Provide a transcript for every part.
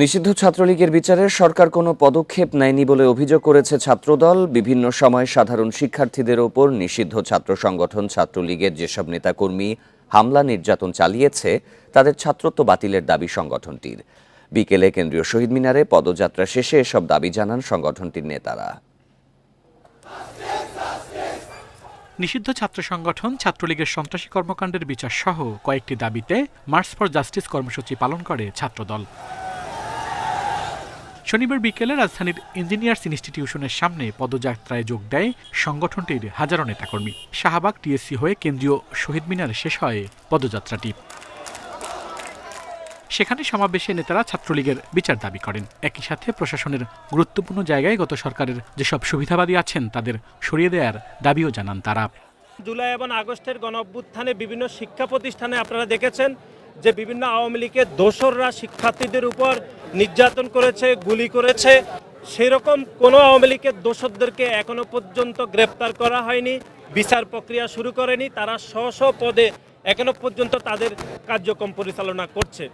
নিষিদ্ধ ছাত্রলীগের বিচারে সরকার কোনো পদক্ষেপ নেয়নি বলে অভিযোগ করেছে ছাত্রদল। বিভিন্ন সময় সাধারণ শিক্ষার্থীদের ওপর নিষিদ্ধ ছাত্র সংগঠন ছাত্রলীগের যেসব নেতাকর্মী হামলা নির্যাতন চালিয়েছে, তাদের ছাত্রত্ব বাতিলের দাবি সংগঠনটির। বিকেলে কেন্দ্রীয় শহীদ মিনারে পদযাত্রা শেষে এসব দাবি জানান সংগঠনটির নেতারা। নিষিদ্ধ ছাত্র সংগঠন, ছাত্রলীগের সন্ত্রাসী কর্মকাণ্ডের বিচার সহ কয়েকটি দাবিতে মার্চ ফর জাস্টিস কর্মসূচি পালন করে ছাত্রদল। শনিবার বিকেলে রাজধানীর ইঞ্জিনিয়ার্স ইনস্টিটিউশনের সামনে পদযাত্রায় যোগ দেয় সংগঠনটির হাজারো নেতাকর্মী। শাহবাগ টিএসসি হয়ে কেন্দ্রীয় শহীদ মিনারে শেষ হয় পদযাত্রাটি। সেখানে সমাবেশে নেতারা ছাত্রলীগের বিচার দাবি করেন। একই সাথে প্রশাসনের গুরুত্বপূর্ণ জায়গায় গত সরকারের যেসব সুবিধাবাদী আছেন, তাদের সরিয়ে দেওয়ার দাবিও জানান তারা। জুলাই এবং আগস্টের গণ অভ্যুত্থানে বিভিন্ন শিক্ষা প্রতিষ্ঠানে আপনারা দেখেছেন যে বিভিন্ন আওয়ামী লীগের দোসররা শিক্ষার্থীদের উপর নির্যাতন করেছে গুলি করেছে সেরকম কোনো আওয়ামী লীগের দোসরদেরকে এখনও পর্যন্ত গ্রেপ্তার করা হয়নি বিচার প্রক্রিয়া শুরু করেনি তারা স্ব স্ব পদে এখনও পর্যন্ত তাদের কার্যক্রম পরিচালনা করছে।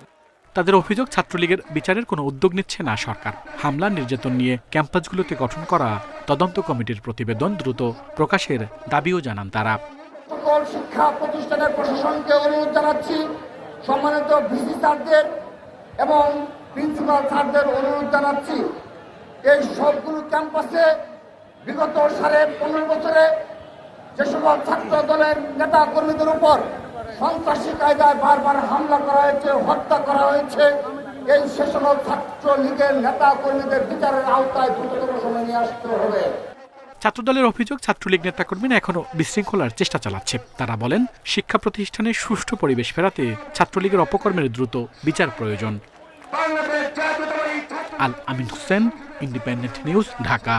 তাদের অভিযোগ ছাত্রলীগের বিচারের কোনো উদ্যোগ নিচ্ছে না সরকার। হামলা নির্যাতন নিয়ে ক্যাম্পাসগুলোতে গঠন করা তদন্ত কমিটির প্রতিবেদন দ্রুত প্রকাশের দাবিও জানান তারা। সকল শিক্ষা প্রতিষ্ঠানের প্রশাসনকে অনুরোধ জানাচ্ছি সম্মানিত ভিসি স্যারদের এবং প্রিন্সিপাল স্যারদের অনুরোধ জানাচ্ছি, এই সবগুলো ক্যাম্পাসে বিগত সাড়ে পনেরো বছরে যে সকল ছাত্র দলের নেতা কর্মীদের উপর সন্ত্রাসী কায়দায় বারবার হামলা করা হয়েছে, হত্যা করা হয়েছে, এই সে সকল ছাত্র লীগের নেতা কর্মীদের বিচারের আওতায় দ্রুততম সময় নিয়ে আসতে হবে। ছাত্রদলের অভিযোগ, ছাত্রলীগ নেতাকর্মীরা এখনও বিশৃঙ্খলার চেষ্টা চালাচ্ছে। তারা বলেন, শিক্ষা প্রতিষ্ঠানে সুষ্ঠু পরিবেশ ফেরাতে ছাত্রলীগের অপকর্মের দ্রুত বিচার প্রয়োজন। Al Amin Hossain Independent News Dhaka